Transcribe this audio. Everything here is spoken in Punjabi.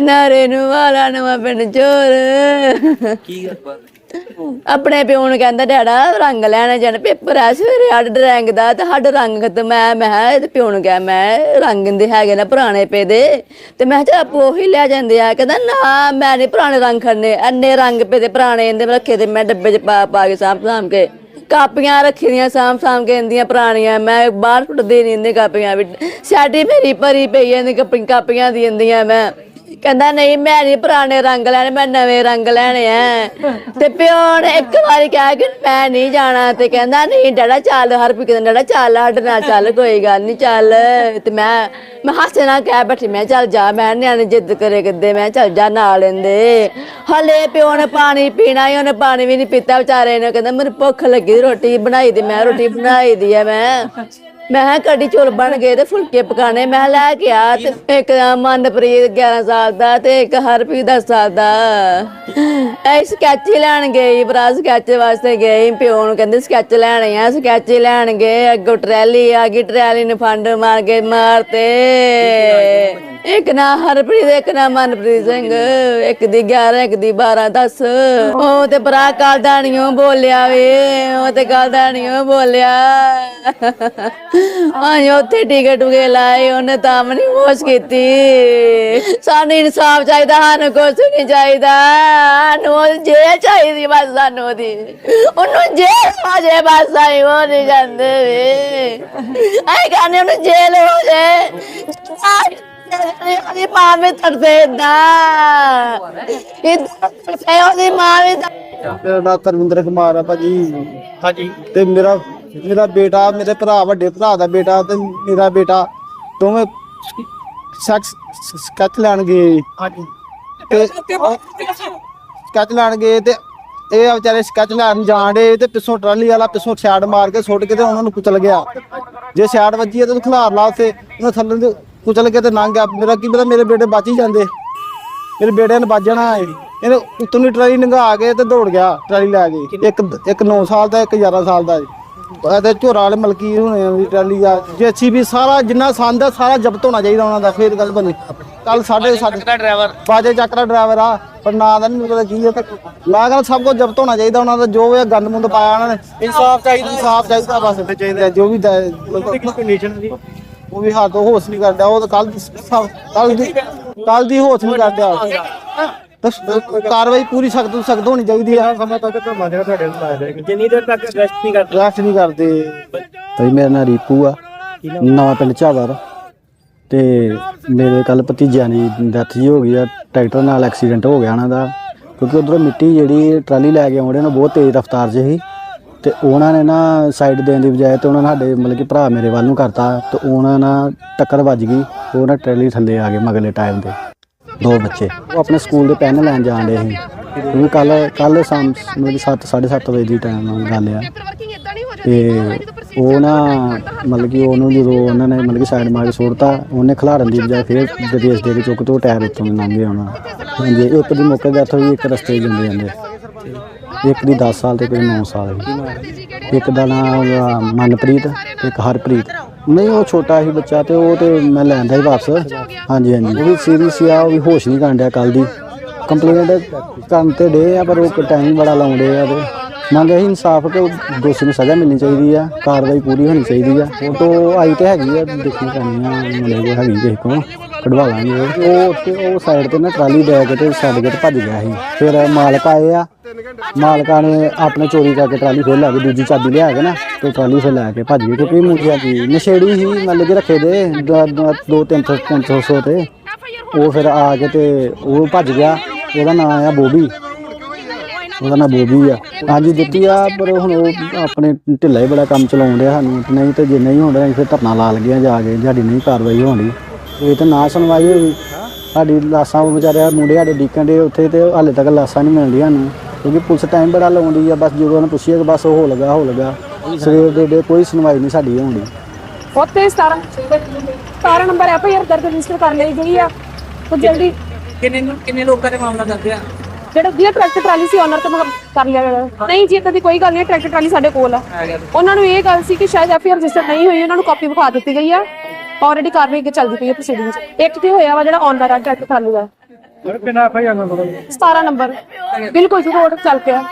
ਨਾਰੇ ਨੂੰ ਵਾਲਾ ਨਵਾਂ ਪਿੰਡ ਚੋਰ। ਕੀ ਗੱਲ ਆਪਣੇ ਪਿਓ ਨੂੰ ਕਹਿੰਦਾ ਡੈਡਾ ਰੰਗ ਲੈਣਾ ਜਾਣ। ਪੇਪਰ ਆ ਸਵੇਰੇ ਸਾਡਾ ਡਰਾਇੰਗ ਦਾ ਤੇ ਸਾਡਾ ਰੰਗ ਖਤਮ ਹੈ ਮੈਂ ਕਿਹਾ ਇਹਦੇ ਪਿਓ ਨੂੰ ਕਿਹਾ ਮੈਂ ਰੰਗ ਦੇ ਹੈਗੇ ਨਾ ਪੁਰਾਣੇ ਪੇ ਦੇ। ਤੇ ਮੈਂ ਕਿਹਾ ਚੱਲ ਉਹੀ ਲੈ ਜਾਂਦੇ ਆ। ਕਹਿੰਦਾ ਨਾ ਮੈਂ ਨਹੀਂ ਪੁਰਾਣੇ ਰੰਗ ਖੜਨੇ। ਅੰਨੇ ਰੰਗ ਪੇ ਦੇ ਪੁਰਾਣੇ ਇਹਦੇ ਰੱਖੇ ਤੇ ਮੈਂ ਡੱਬੇ 'ਚ ਪਾ ਪਾ ਕੇ ਸਾਂਭ ਸਾਂਭ ਕੇ। ਕਾਪੀਆਂ ਰੱਖੀ ਦੀਆਂ ਸਾਂਭ ਸਾਂਭ ਕੇ ਇੰਦੀਆਂ ਪੁਰਾਣੀਆਂ। ਮੈਂ ਬਾਹਰ ਸੁੱਟਦੀ ਨਹੀਂ ਇੰਦੇ ਕਾਪੀਆਂ ਵੀ। ਸਾਡੀ ਮੇਰੀ ਭਰੀ ਪਈ ਐ ਕਾਪੀਆਂ ਕਾਪੀਆਂ ਦੀ ਇੰਦੀਆਂ ਮੈਂ। ਕਹਿੰਦਾ, ਨਹੀਂ, ਮੈਂ ਨਹੀਂ ਪੁਰਾਣੇ ਰੰਗ ਲੈਣੇ, ਮੈਂ ਨਵੇਂ ਰੰਗ ਲੈਣੇ ਆ ਤੇ ਪਿਓ ਨੇ ਇੱਕ ਵਾਰੀ ਕਿਹਾ ਕਿ, ਮੈਂ ਨਹੀਂ ਜਾਣਾ। ਤੇ ਕਹਿੰਦਾ, ਨਹੀਂ, ਡੈਡਾ, ਚੱਲ ਹਰ ਵੀ ਕਹਿੰਦਾ ਚੱਲ, ਸਾਡੇ ਨਾਲ ਚੱਲ, ਕੋਈ ਗੱਲ ਨਹੀਂ ਚੱਲ। ਤੇ ਮੈਂ ਮੈਂ ਹਾਸੇ ਨਾਲ ਕਹਿ ਬੈਠੀ, ਮੈਂ ਚੱਲ ਜਾ, ਮੈਂ ਨਿਆਣੇ ਜਿੱਦ ਕਰੇ ਕਿੱਦੇ? ਮੈਂ ਚੱਲ ਜਾ, ਨਾਲ ਲੈਂਦੇ। ਹਲੇ ਪਿਓ ਨੇ ਪਾਣੀ ਪੀਣਾ ਹੀ ਉਹਨੇ ਪਾਣੀ ਵੀ ਨਹੀਂ ਪੀਤਾ ਵਿਚਾਰੇ ਨੇ। ਕਹਿੰਦਾ, ਮੈਨੂੰ ਭੁੱਖ ਲੱਗੀ, ਰੋਟੀ ਬਣਾਈ ਦੀ, ਮੈਂ ਰੋਟੀ ਬਣਾਈ ਦੀ ਆ ਮੈਂ। ਮੈਂ ਕਿਹਾ ਕੜੀ ਚੋਲ ਬਣ ਗਏ ਤੇ ਫੁਲਕੇ ਪਕਾਣੇ ਮੈਂ ਲੈ ਕੇ ਆ ਤੇ ਇੱਕ ਮਨਪ੍ਰੀਤ 11 ਸਾਲ ਦਾ ਤੇ ਇੱਕ ਹਰਪ੍ਰੀਤ 10 ਸਾਲ ਦਾ। ਐ ਸਕੈਚ ਲੈਣ ਗਈ ਭਰਾ ਸਕੈਚ ਵਾਸਤੇ ਗਏ ਪਿਓ ਨੂੰ ਕਹਿੰਦੇ ਸਕੈਚ ਲੈਣੇ ਆ ਸਕੈਚ ਲੈਣ ਗਏ। ਅੱਗੋਂ ਟਰੈਲੀ ਆ ਗਈ, ਟਰੈਲੀ ਨੂੰ ਫੰਡ ਮਾਰ ਕੇ ਮਾਰਤੇ। ਇੱਕ ਨਾ ਹਰਪ੍ਰੀਤ, ਇੱਕ ਨਾ ਮਨਪ੍ਰੀਤ ਸਿੰਘ, ਇੱਕ ਦੀ 11 ਇੱਕ ਦੀ 12 10 ਉਹ ਤੇ ਭਰਾ ਕਾਲਦਾਣੀਓ ਬੋਲਿਆ ਵੇ, ਉਹ ਤੇ ਕਾਲਦਾਣੀਓ ਬੋਲਿਆ। ਹਾਂ ਉੱਥੇ ਟਿਕਟ ਉਗੇ ਲਾਏ ਉਹਨੇ ਤਾਂ ਵੀ ਨਹੀਂ ਕੀਤੀ। ਸਾਨੂੰ ਇਨਸਾਫ ਚਾਹੀਦਾ, ਸਾਨੂੰ ਕੁਛ ਨਹੀਂ ਚਾਹੀਦਾ। ਸਾਨੂੰ ਜੇ ਚਾਹੀਦੀ ਬਸ, ਸਾਨੂੰ ਉਹਦੀ। ਉਹਨੂੰ ਜੇਲ੍ਹ ਹੋ ਜੇ ਬਸ ਆਈ ਉਹ ਨਹੀਂ ਜਾਂਦੇ ਵੇ। ਆਈ ਕਹਿੰਦੇ ਉਹਨੂੰ ਜੇਲ ਹੋ ਜੇ। ਉਹਦੀ ਮਾਂ ਵੀ ਤੜਦੇ ਦਾ ਇਹ ਉਹਦੀ ਮਾਂ ਵੀ ਤੜਫਦੇ ਮੇਰਾ ਨਾਮ ਤਰਵਿੰਦਰ ਕੁਮਾਰ ਆ ਭਾਜੀ। ਹਾਂਜੀ। ਤੇ ਮੇਰਾ ਮੇਰਾ ਬੇਟਾ ਮੇਰੇ ਭਰਾ ਵੱਡੇ ਭਰਾ ਦਾ ਬੇਟਾ ਤੇ ਮੇਰਾ ਬੇਟਾ। ਦੋਵੇਂ ਸੈਕਸ ਸਕੈਚ ਲੈਣ ਗਏ। ਹਾਂਜੀ। ਤੇ ਸਕੈਚ ਲੈਣ ਗਏ ਤੇ ਇਹ ਵਿਚਾਰੇ ਸਕੈਚ ਲੈਣ ਜਾਣ ਡੇ ਤੇ ਪਿੱਛੋਂ ਟਰਾਲੀ ਵਾਲਾ ਪਿੱਛੋਂ ਛਾੜ ਮਾਰ ਕੇ ਸੁੱਟ ਕੇ ਤੇ ਉਹਨਾਂ ਨੂੰ ਕੁਚਲ ਗਿਆ। ਜੇ ਛਾੜ ਵੱਜੀ ਤੇ ਖਿਲਾਰ ਲਾ ਉੱਥੇ। ਉਹਨਾਂ ਥੱਲੇ ਦੇ ਕੁਚਲ ਕੇ ਤੇ ਲੰਘ ਗਿਆ। ਮੇਰਾ ਕੀ ਪਤਾ ਮੇਰੇ ਬੇਟੇ ਬਚ ਹੀ ਜਾਂਦੇ। ਮੇਰੇ ਬੇਟੇ ਨੇ ਵੱਜ ਜਾਣਾ ਹੈ ਇਹਨੇ ਉੱਤੋਂ ਦੀ ਟਰਾਲੀ ਲੰਘਾ ਕੇ ਤੇ ਦੌੜ ਗਿਆ ਟਰਾਲੀ ਲੈ ਕੇ। ਇੱਕ ਇੱਕ 9 ਸਾਲ ਦਾ ਇੱਕ 11 ਸਾਲ ਦਾ ਤੇ ਝੋਰਾ ਵਾਲੇ ਮਲਕੀ ਹੋਣੇ ਆ ਵੀ ਟਰਾਲੀ ਦਾ ਜੇਸੀ ਵੀ ਸਾਰਾ ਜਿੰਨਾ ਸੰਦ ਆ ਸਾਰਾ ਜ਼ਬਤ ਹੋਣਾ ਚਾਹੀਦਾ ਉਹਨਾਂ ਦਾ ਫੇਰ ਗੱਲ ਬਣੀ। ਕੱਲ ਸਾਡੇ ਸਾਡੇ ਦਾ ਡਰਾਈਵਰ ਬਾਜੇ ਚੱਕਰਾ ਡਰਾਈਵਰ ਆ ਪਰ ਨਾਂ ਦਾ ਨਹੀਂ ਪਤਾ ਕੀ ਹੈ ਤੇ ਮੈਂ ਕਹਿੰਦਾ ਸਭ ਕੁਝ ਜ਼ਬਤ ਹੋਣਾ ਚਾਹੀਦਾ ਉਹਨਾਂ ਦਾ ਜੋ ਇਹ ਗੰਦ ਮੁੰਦ ਪਾਇਆ ਉਹਨਾਂ ਨੇ। ਇਨਸਾਫ ਚਾਹੀਦਾ। ਇਨਸਾਫ ਚਾਹੀਦਾ ਬਸ। ਚਾਹੀਦਾ। ਜੋ ਵੀ ਕੰਡੀਸ਼ਨ ਦੀ ਉਹ ਵੀ ਹੱਥ ਤੋਂ ਹੋਸ਼ ਨਹੀਂ ਕਰਦਾ ਉਹ ਤਾਂ ਕੱਲ ਦੀ ਕੱਲ ਦੀ ਕੱਲ ਦੀ ਹੋਸ਼ ਨਹੀਂ ਕਰਦਾ। ਕਾਰਵਾਈ ਪੂਰੀ ਸਖਤ ਤੋਂ ਸਖਤ ਹੋਣੀ ਚਾਹੀਦੀ ਆ। ਸਮਾਂ ਤੱਕ ਤਾਂ ਮਾਜਰਾ ਤੁਹਾਡੇ ਨਾਲ ਆਇਆ ਜਾਏਗਾ ਜਿੰਨੀ ਦੇਰ ਤੱਕ ਅਰੈਸਟ ਨਹੀਂ ਕਰਦੇ। ਰੈਸਟ ਨਹੀਂ ਕਰਦੇ। ਭਾਈ ਮੇਰਾ ਨਾਂ ਰੀਪੂ ਆ। ਨਵਾਂ ਪਿੰਡ ਝਾਵਰ ਤੇ ਮੇਰੇ ਕੱਲ ਭਤੀਜਿਆਂ ਦੀ ਡੈਥ ਜੀ ਹੋ ਗਈ ਆ। ਟਰੈਕਟਰ ਨਾਲ ਐਕਸੀਡੈਂਟ ਹੋ ਗਿਆ ਉਹਨਾਂ ਦਾ। ਕਿਉਂਕਿ ਉਧਰੋਂ ਮਿੱਟੀ ਜਿਹੜੀ ਟਰਾਲੀ ਲੈ ਕੇ ਆਉਂਦੇ ਨੇ ਬਹੁਤ ਤੇਜ਼ ਰਫ਼ਤਾਰ 'ਚ ਸੀ ਤੇ ਉਹਨਾਂ ਨੇ ਨਾ ਸਾਈਡ ਦੇਣ ਦੀ ਬਜਾਏ ਤੇ ਉਹਨਾਂ ਨੇ ਸਾਡੇ ਮਤਲਬ ਕਿ ਭਰਾ ਮੇਰੇ ਵੱਲ ਨੂੰ ਕਰਤਾ ਤੇ ਉਹਨਾਂ ਨਾਲ ਟੱਕਰ ਵੱਜ ਗਈ, ਉਹ ਨਾ ਟਰੈਲੀ ਥੱਲੇ ਆ ਗਏ ਮਗਲੇ ਟਾਈਮ 'ਤੇ, ਦੋ ਬੱਚੇ। ਉਹ ਆਪਣੇ ਸਕੂਲ ਦੇ ਪੈਨ ਲੈਣ ਜਾਣ ਦੇ ਸੀ। ਕਿਉਂਕਿ ਕੱਲ ਕੱਲ ਸ਼ਾਮ ਮਤਲਬ 7 7:30 ਵਜੇ ਦੀ ਟਾਈਮ ਗੱਲ ਆ। ਤੇ ਉਹ ਨਾ ਮਤਲਬ ਕਿ ਉਹਨੂੰ ਜਦੋਂ ਉਹਨਾਂ ਨੇ ਮਤਲਬ ਕਿ ਸਾਈਡ ਮਾਰ ਕੇ ਸੁੱਟਤਾ, ਉਹਨੇ ਖਿਲਾਰਨ ਦੀ ਬਜਾਏ ਫਿਰ ਵਿਦੇਸ਼ ਦੇ ਕੇ ਚੁੱਕ ਤੋਂ ਟਾਇਰ ਉੱਤੋਂ ਲੰਘ ਗਿਆ ਉਹਨਾਂ ਹਾਂਜੀ, ਇੱਕ ਦੀ ਮੌਕੇ ਡੈਥ ਹੋਈ, ਇੱਕ ਰਸਤੇ 'ਚ ਜਾਂਦੇ। ਜਾਂਦੇ ਇੱਕ ਦੀ 10 ਸਾਲ ਤੇ ਇੱਕ ਦੀ 9 ਸਾਲ ਦੀ ਇੱਕ ਦਾ ਨਾਮ ਮਨਪ੍ਰੀਤ ਇੱਕ ਹਰਪ੍ਰੀਤ। ਨਹੀਂ, ਉਹ ਛੋਟਾ ਸੀ ਬੱਚਾ ਤੇ ਉਹ ਤੇ ਮੈਂ ਲੈਂਦਾ ਹੀ ਵਾਪਸ। ਹਾਂਜੀ ਹਾਂਜੀ। ਉਹ ਵੀ ਸੀਰੀਅਸ ਆ, ਉਹ ਵੀ ਹੋਸ਼ ਨਹੀਂ ਕਰਨ ਡਿਆ ਕੱਲ ਦੀ। ਕੰਪਲੇਂਟ ਕਰਨ ਤੇ ਡੇ ਆ, ਪਰ ਉਹ ਟਾਈਮ ਬੜਾ ਲਾਉਂਦੇ ਆ ਤੇ। ਮੰਗ ਇਹ ਇਨਸਾਫ ਕਿ ਦੋਸ਼ੀ ਨੂੰ ਸਜ਼ਾ ਮਿਲਣੀ ਚਾਹੀਦੀ ਆ, ਕਾਰਵਾਈ ਪੂਰੀ ਹੋਣੀ ਚਾਹੀਦੀ ਆ। ਫੋਟੋ ਆਈ ਤੇ ਹੈਗੀ ਆ, ਦੇਖਣੀ ਪੈਣੀ ਆ, ਮੁੰਡੇ ਕੋਲ ਹੈਗੀ ਕਿਸੇ ਕੋਲ। ਕਢਵਾ ਲਾਂਗੇ। ਉਹ। ਉਹ ਉਹ ਸਾਈਡ ਤੇ ਨਾ ਟਰਾਲੀ ਲੈ ਕੇ ਤੇ ਛੱਡ ਕੇ ਭੱਜ ਗਿਆ ਸੀ। ਫਿਰ ਮਾਲਕ ਆਏ ਆ। ਮਾਲਕਾਂ ਨੇ ਆਪਣੇ ਚੋਰੀ ਕਰਕੇ ਟਰਾਲੀ ਫਿਰ ਲੈ ਕੇ ਦੂਜੀ ਚਾਬੀ ਲਿਆ ਕੇ ਨਾ, ਤੇ ਟਰਾਲੀ ਫਿਰ ਲੈ ਕੇ ਭੱਜ ਗਏ। ਕਿਉਂਕਿ ਮੁੰਡਿਆਂ ਦੀ ਨਸ਼ੇੜੀ ਸੀ ਮਤਲਬ ਕਿ ਰੱਖੇ ਦੇ, ਦ- ਦ- ਦੋ ਤਿੰਨ ਸੌ ਪੰਜ ਸੌ ਸੌ ਤੇ। ਉਹ ਫਿਰ ਆ ਕੇ ਤੇ ਉਹ ਭੱਜ ਗਿਆ। ਉਹਦਾ ਨਾਮ ਆ ਬੋਬੀ। ਉਹਦਾ ਨਾਮ ਬੋਬੀ ਆ। ਹਾਂਜੀ ਦਿੱਤੀ ਆ, ਪਰ ਹੁਣ ਉਹ ਆਪਣੇ ਢਿੱਲਾ ਹੀ ਬੜਾ ਕੰਮ ਚਲਾਉਣ ਡਿਆ ਸਾਨੂੰ। ਨਹੀਂ ਤੇ ਜੇ ਨਹੀਂ ਹੁੰਦਾ ਅਸੀਂ ਫਿਰ ਧਰਨਾ ਲਾ ਲਗਿਆ ਜਾ ਕੇ ਸਾਡੀ ਨਹੀਂ ਕਾਰਵਾਈ ਹੋਣੀ। ਇਹ ਤਾਂ ਨਾ ਸੁਣਵਾਈ ਹੋਈ। ਸਾਡੀ ਲਾਸਾਂ ਉਹ ਵਿਚਾਰੇ ਮੁੰਡੇ ਸਾਡੇ ਡੀਕਣ ਦੇ ਉੱਥੇ ਤੇ ਹਾਲੇ ਤੱਕ ਲਾਸਾਂ ਨਹੀਂ ਮਿਲਦੀਆਂ ਸਾਨੂੰ। ਕਿਉਂਕਿ ਪੁਲਿਸ ਟਾਈਮ ਬੜਾ ਲਾਉਂਦੀ ਆ ਬਸ ਜਦੋਂ ਉਹਨੇ ਪੁੱਛਿਆ ਕਿ ਬਸ ਉਹ ਹੋ ਲਗਾ ਹੋ ਲਗਾ। ਸਵੇਰ ਦੇ ਦੇ ਕੋਈ ਸੁਣਵਾਈ ਨਹੀਂ ਸਾਡੀ ਹੋਣੀ ਉੱਥੇ 17 17 ਨੰਬਰ ਐਫ ਆਈ ਆਰ ਦਰਜ ਰਜਿਸਟਰ ਕਰ ਲਈ ਗਈ ਆ। ਉਹ ਜਲਦੀ ਕਿੰਨੇ ਕਿੰਨੇ ਲੋਕਾਂ ਦੇ ਮਾਮਲਾ ਦਰਜ ਆ? ਜਿਹੜਾ ਜਿਹਦਾ ਟਰੈਕਟਰ ਟਰਾਲੀ ਸੀ ਓਨਰ ਤੋਂ ਕਰ ਲਿਆ ਗਿਆ। ਨਹੀਂ ਜੀ ਇਦਾਂ ਦੀ ਕੋਈ ਗੱਲ ਨਹੀਂ ਟਰੈਕਟਰ ਟਰਾਲੀ ਸਾਡੇ ਕੋਲ ਆ। ਉਹਨਾਂ ਨੂੰ ਇਹ ਗੱਲ ਸੀ ਕਿ ਸ਼ਾਇਦ ਐਫ ਆਈ ਆਰ ਰਜਿਸਟਰ ਨਹੀਂ ਹੋਈ ਉਹਨਾਂ ਨੂੰ ਕਾਪੀ ਵਿਖਾ ਦਿੱਤੀ ਗਈ ਆ। ਆਲਰੇਡੀ ਕਾਰਵਾਈ ਅੱਗੇ ਚੱਲਦੀ ਪਈ ਹੈ ਪ੍ਰੋਸੀਡਿੰਗ ਇੱਕ ਤੇ ਹੋਇਆ ਵਾ ਜਿਹੜਾ ਓਨਰ ਆ ਟਰੈਕਟਰ ਟਰਾਲੀ ਦਾ ਕਿੰਨਾ ਐਫ ਆਈ ਆਰ 17 ਨੰਬਰ। ਬਿਲਕੁਲ ਜੀ ਰੋਡ ਚੱਲ ਪਿਆ।